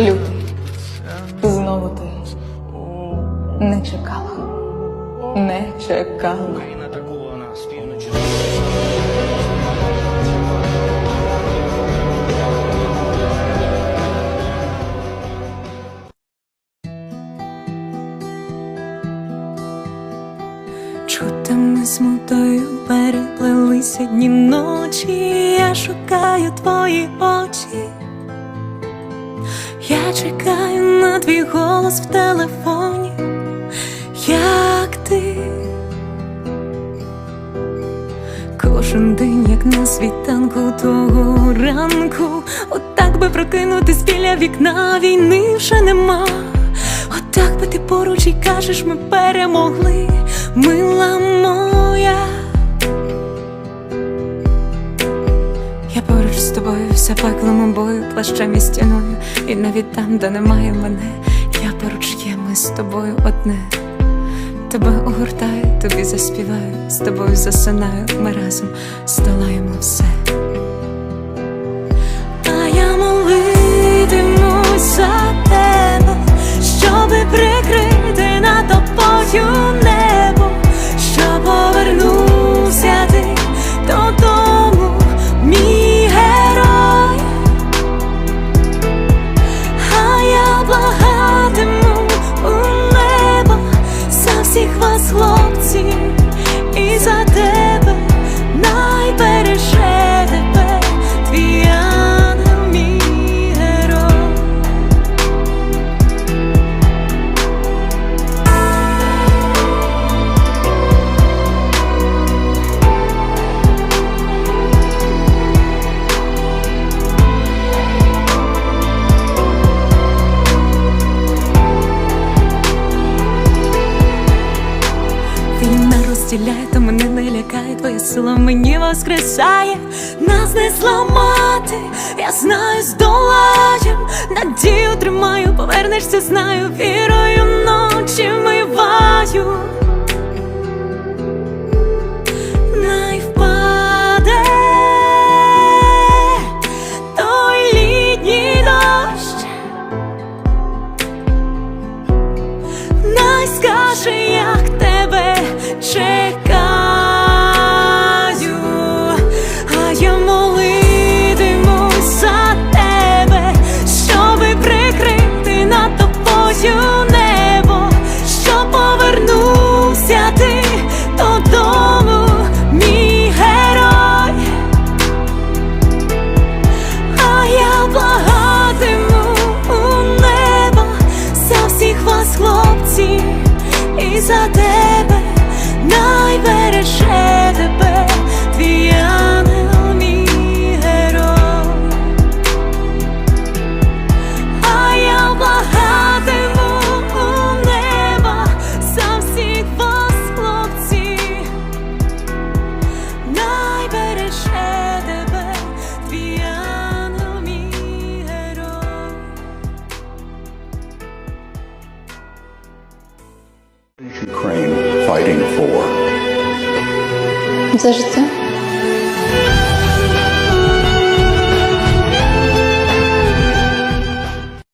Лютий, знову ти. Не чекала, не чекала. Чутами смутою переплелися дні ночі, я шукаю твої очі, чекаю на твій голос в телефоні, як ти. Кожен день, як на світанку того ранку, отак би прокинутись біля вікна війни вже нема. Отак би ти поруч і кажеш, ми перемогли, мила моя. Я поруч з тобою, вся пеклом бою, плащем і стіною, і навіть там, де немає мене, я поруч є, ми з тобою одне. Тебе огортаю, тобі заспіваю, з тобою засинаю, ми разом здолаємо все. Розділяє, то мене не лякає, твоя сила мені воскресає, нас не зламати, я знаю, здолаєм, надію тримаю, повернешся, знаю, вірою ночі миваю. За тебе Ukraine fighting for. За життя